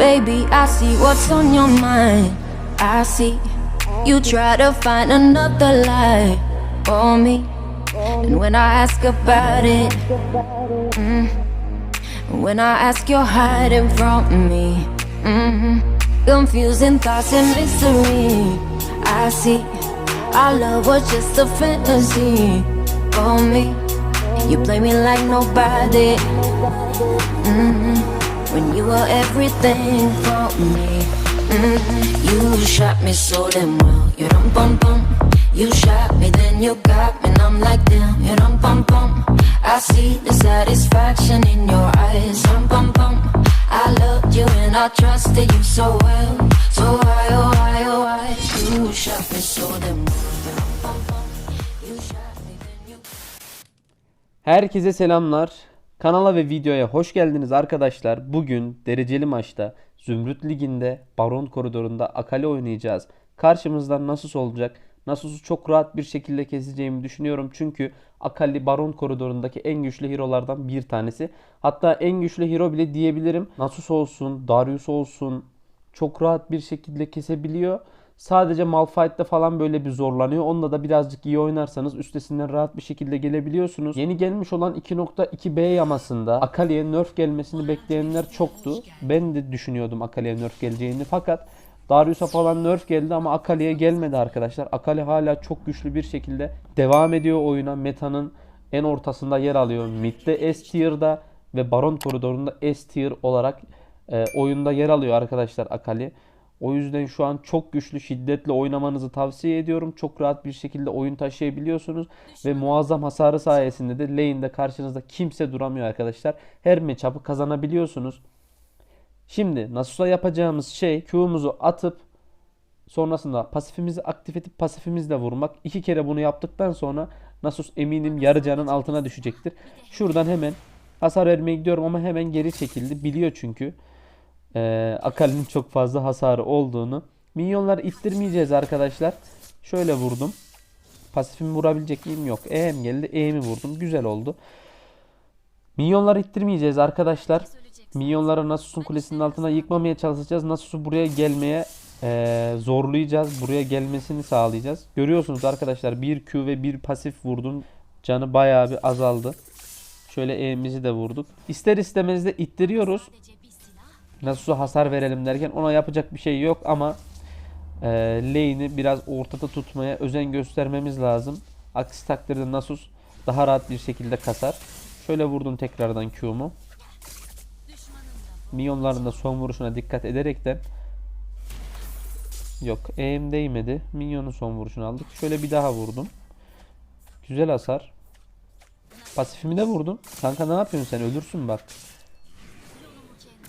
Baby, I see what's on your mind. I see you try to find another lie for me. And when I ask about it, mm, when I ask, you're hiding from me. hmm Confusing thoughts and mystery. I see our love was just a fantasy for me. You play me like nobody. hmm When you were everything for me. hmm You shot me so damn well. You dum bum bum. You shot me, then you got me, and I'm like damn. You dum bum bum. I see the satisfaction in your eyes. Dum bum bum. I loved you and I trusted you so well. So why, oh why, oh why? You shot me so damn well. Herkese selamlar. Kanala ve videoya hoş geldiniz arkadaşlar. Bugün dereceli maçta Zümrüt Ligi'nde Baron koridorunda Akali oynayacağız. Karşımızda Nasus olacak. Nasus'u çok rahat bir şekilde keseceğimi düşünüyorum. Çünkü Akali Baron koridorundaki en güçlü hero'lardan bir tanesi. Hatta en güçlü hero bile diyebilirim. Nasus olsun, Darius olsun çok rahat bir şekilde kesebiliyor. Sadece Malphite'de falan böyle bir zorlanıyor. Onda da birazcık iyi oynarsanız üstesinden rahat bir şekilde gelebiliyorsunuz. Yeni gelmiş olan 2.2b yamasında Akali'ye nerf gelmesini bekleyenler çoktu. Ben de düşünüyordum Akali'ye nerf geleceğini fakat Darius'a falan nerf geldi ama Akali'ye gelmedi arkadaşlar. Akali hala çok güçlü bir şekilde devam ediyor oyuna. Meta'nın en ortasında yer alıyor. Mid'de S tier'da ve Baron koridorunda S tier olarak e, oyunda yer alıyor arkadaşlar Akali. O yüzden şu an çok güçlü şiddetle oynamanızı tavsiye ediyorum. Çok rahat bir şekilde oyun taşıyabiliyorsunuz. Ve muazzam hasarı sayesinde de lane'de karşınızda kimse duramıyor arkadaşlar. Her matchup'ı kazanabiliyorsunuz. Şimdi Nasus'a yapacağımız şey Q'muzu atıp sonrasında pasifimizi aktif edip pasifimizle vurmak. İki kere bunu yaptıktan sonra Nasus eminim yarı canın altına düşecektir. Şuradan hemen hasar vermeye gidiyorum ama hemen geri çekildi. Biliyor çünkü e, Akali'nin çok fazla hasarı olduğunu. Minyonları ittirmeyeceğiz arkadaşlar. Şöyle vurdum. Pasifimi vurabilecek miyim? Yok. EM geldi. EM'i vurdum. Güzel oldu. Minyonları ittirmeyeceğiz arkadaşlar. Minyonları Nasus'un kulesinin altına yıkmamaya çalışacağız. Nasus'u buraya gelmeye e, zorlayacağız. Buraya gelmesini sağlayacağız. Görüyorsunuz arkadaşlar. Bir Q ve bir pasif vurdum. Canı bayağı bir azaldı. Şöyle E'mizi de vurduk. İster istemez de ittiriyoruz. Nasus'a hasar verelim derken ona yapacak bir şey yok ama e, lane'i biraz ortada tutmaya özen göstermemiz lazım. Aksi takdirde Nasus daha rahat bir şekilde kasar. Şöyle vurdum tekrardan Q'mu. Minyonların da son vuruşuna dikkat ederekten Yok aim değmedi. Minyonun son vuruşunu aldık. Şöyle bir daha vurdum. Güzel hasar. Pasifimi de vurdum. Kanka ne yapıyorsun sen? Ölürsün bak.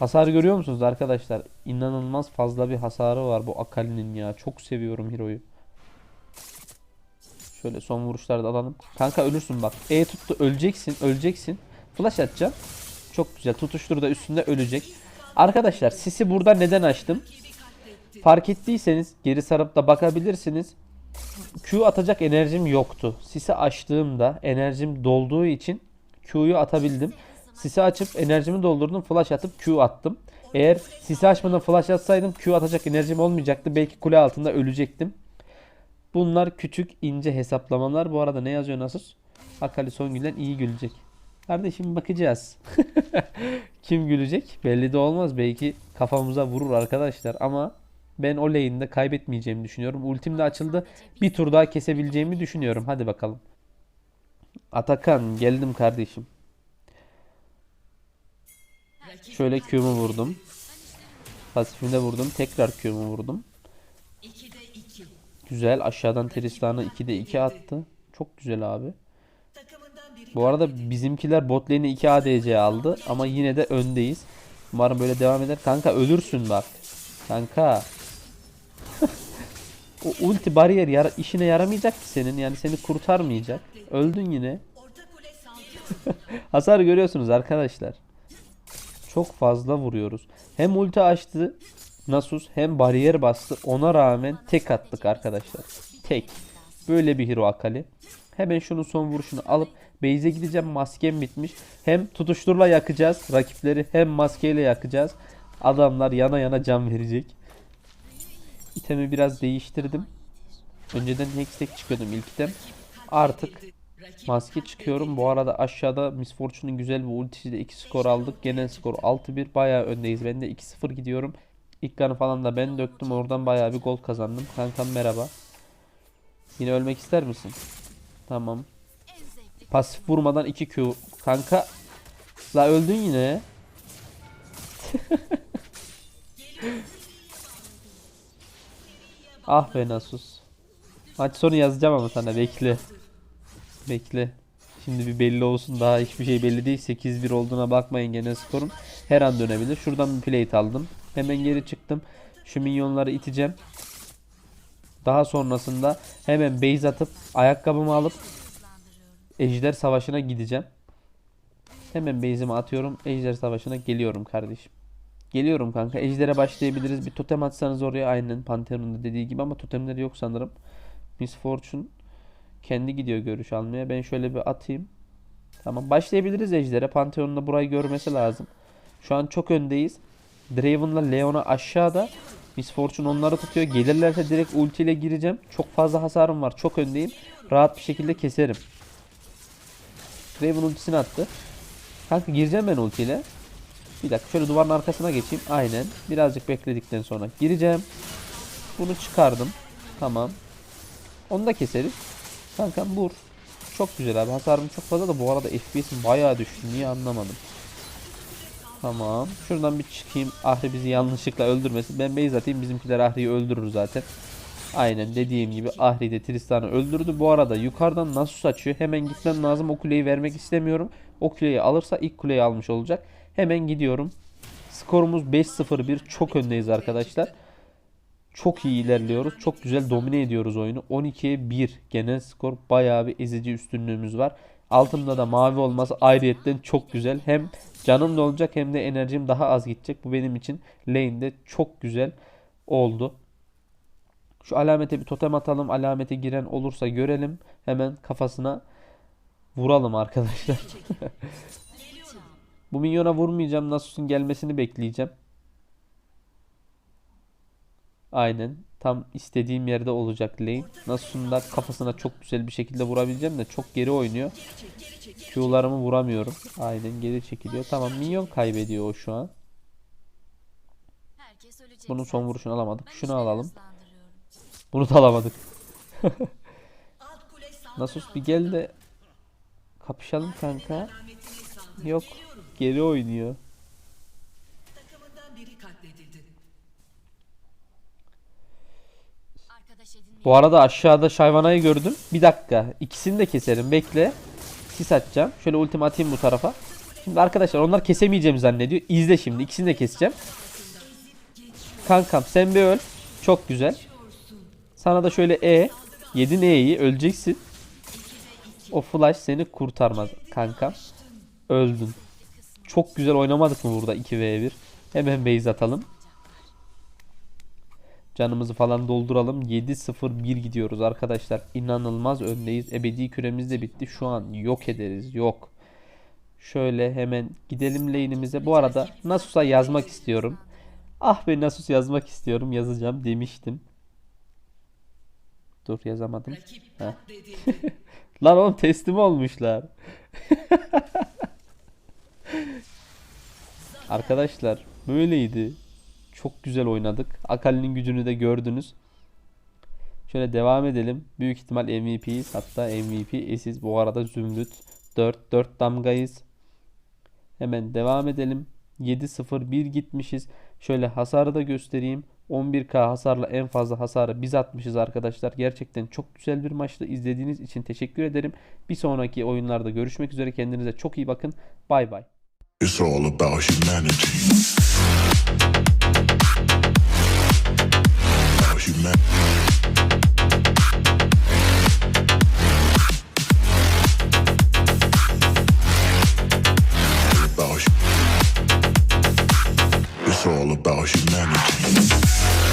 Hasar görüyor musunuz arkadaşlar? İnanılmaz fazla bir hasarı var bu Akali'nin ya. Çok seviyorum Hero'yu. Şöyle son vuruşlarda alalım. Kanka ölürsün bak. E tuttu öleceksin öleceksin. Flash atacağım. Çok güzel. Tutuştur da üstünde ölecek. Arkadaşlar sisi burada neden açtım? Fark ettiyseniz geri sarıp da bakabilirsiniz. Q atacak enerjim yoktu. Sisi açtığımda enerjim dolduğu için Q'yu atabildim. Sisi açıp enerjimi doldurdum. Flash atıp Q attım. Eğer sisi açmadan flash atsaydım Q atacak enerjim olmayacaktı. Belki kule altında ölecektim. Bunlar küçük ince hesaplamalar. Bu arada ne yazıyor Nasus? Akali son gülen iyi gülecek. Kardeşim bakacağız. Kim gülecek? Belli de olmaz. Belki kafamıza vurur arkadaşlar ama ben o lane'de kaybetmeyeceğimi düşünüyorum. Ultim de açıldı. Bir tur daha kesebileceğimi düşünüyorum. Hadi bakalım. Atakan geldim kardeşim. Şöyle Q'mu vurdum. Pasifimde vurdum. Tekrar Q'mu vurdum. Güzel. Aşağıdan Tristan'ı 2'de 2 attı. Çok güzel abi. Bu arada bizimkiler bot lane'i 2 ADC aldı ama yine de öndeyiz. Umarım böyle devam eder. Kanka ölürsün bak. Kanka. o ulti bariyer yara- işine yaramayacak ki senin. Yani seni kurtarmayacak. Öldün yine. Hasar görüyorsunuz arkadaşlar. Çok fazla vuruyoruz. Hem ulti açtı Nasus hem bariyer bastı. Ona rağmen tek attık arkadaşlar. Tek. Böyle bir hero Akali. Hemen şunun son vuruşunu alıp base'e gideceğim. Maskem bitmiş. Hem tutuşturla yakacağız rakipleri hem maskeyle yakacağız. Adamlar yana yana can verecek. İtemi biraz değiştirdim. Önceden Hextech çıkıyordum ilk item. Artık maske çıkıyorum. Bu arada aşağıda Miss Fortune'un güzel bir ultisiyle 2 skor aldık. Genel skor 6-1. Bayağı öndeyiz. Ben de 2-0 gidiyorum. İlk kanı falan da ben döktüm. Oradan bayağı bir gol kazandım. Kankam merhaba. Yine ölmek ister misin? Tamam. Pasif vurmadan 2 Q. Kanka. La öldün yine. ah be Nasus. Maç sonu yazacağım ama sana bekle. Bekle. Şimdi bir belli olsun daha hiçbir şey belli değil. 8-1 olduğuna bakmayın gene skorum. Her an dönebilir. Şuradan bir plate aldım. Hemen geri çıktım. Şu minyonları iteceğim. Daha sonrasında hemen base atıp ayakkabımı alıp Ejder Savaşı'na gideceğim. Hemen base'imi atıyorum. Ejder Savaşı'na geliyorum kardeşim. Geliyorum kanka. Ejder'e başlayabiliriz. Bir totem atsanız oraya aynen Pantheon'un dediği gibi ama totemleri yok sanırım. Miss Fortune kendi gidiyor görüş almaya. Ben şöyle bir atayım. Tamam başlayabiliriz Ejder'e. Pantheon'un da burayı görmesi lazım. Şu an çok öndeyiz. Draven'la Leon'a aşağıda. Miss Fortune onları tutuyor. Gelirlerse direkt ulti ile gireceğim. Çok fazla hasarım var. Çok öndeyim. Rahat bir şekilde keserim. Draven ultisini attı. Kanka gireceğim ben ultiyle. Bir dakika şöyle duvarın arkasına geçeyim. Aynen. Birazcık bekledikten sonra gireceğim. Bunu çıkardım. Tamam. Onu da keseriz. Kankam vur. Çok güzel abi. Hasarım çok fazla da bu arada FPS'im bayağı düştü. Niye anlamadım. Tamam. Şuradan bir çıkayım. Ahri bizi yanlışlıkla öldürmesin. Ben base atayım. Bizimkiler Ahri'yi öldürür zaten. Aynen dediğim gibi Ahri de Tristan'ı öldürdü. Bu arada yukarıdan Nasus açıyor. Hemen gitmem lazım. O kuleyi vermek istemiyorum. O kuleyi alırsa ilk kuleyi almış olacak. Hemen gidiyorum. Skorumuz 5-0-1. Çok öndeyiz arkadaşlar. Çok iyi ilerliyoruz. Çok güzel domine ediyoruz oyunu. 12'ye 1 genel skor. Bayağı bir ezici üstünlüğümüz var. Altında da mavi olması ayrıyetten çok güzel. Hem canım da olacak hem de enerjim daha az gidecek. Bu benim için lane'de çok güzel oldu. Şu alamete bir totem atalım. Alamete giren olursa görelim. Hemen kafasına vuralım arkadaşlar. Bu minyona vurmayacağım. Nasus'un gelmesini bekleyeceğim. Aynen. Tam istediğim yerde olacak lane. Nasus'un da kafasına çok güzel bir şekilde vurabileceğim de çok geri oynuyor. Q'larımı vuramıyorum. Aynen geri çekiliyor. Tamam minyon kaybediyor o şu an. Bunun son vuruşunu alamadık. Şunu alalım. Bunu da alamadık. Nasus bir gel de kapışalım kanka. Yok. Geri oynuyor. Bu arada aşağıda Şayvana'yı gördüm. Bir dakika. İkisini de keserim. Bekle. Sis atacağım. Şöyle ultimi atayım bu tarafa. Şimdi arkadaşlar onlar kesemeyeceğimi zannediyor. İzle şimdi. İkisini de keseceğim. Kankam sen bir öl. Çok güzel. Sana da şöyle E. Yedin E'yi. Öleceksin. O flash seni kurtarmaz kankam. Öldün. Çok güzel oynamadık mı burada 2v1? Hemen base atalım. Canımızı falan dolduralım. 7-0-1 gidiyoruz arkadaşlar. İnanılmaz öndeyiz. Ebedi küremiz de bitti. Şu an yok ederiz. Yok. Şöyle hemen gidelim lane'imize. Bu arada Nasus'a yazmak istiyorum. Ah be Nasus yazmak istiyorum. Yazacağım demiştim. Dur yazamadım. Lan oğlum teslim olmuşlar. Arkadaşlar böyleydi. Çok güzel oynadık. Akali'nin gücünü de gördünüz. Şöyle devam edelim. Büyük ihtimal MVP'yiz. Hatta MVP esiz. Bu arada Zümrüt 4 4 damgayız. Hemen devam edelim. 7-0-1 gitmişiz. Şöyle hasarı da göstereyim. 11k hasarla en fazla hasarı biz atmışız arkadaşlar. Gerçekten çok güzel bir maçtı. İzlediğiniz için teşekkür ederim. Bir sonraki oyunlarda görüşmek üzere. Kendinize çok iyi bakın. Bay bay. It's all about humanity.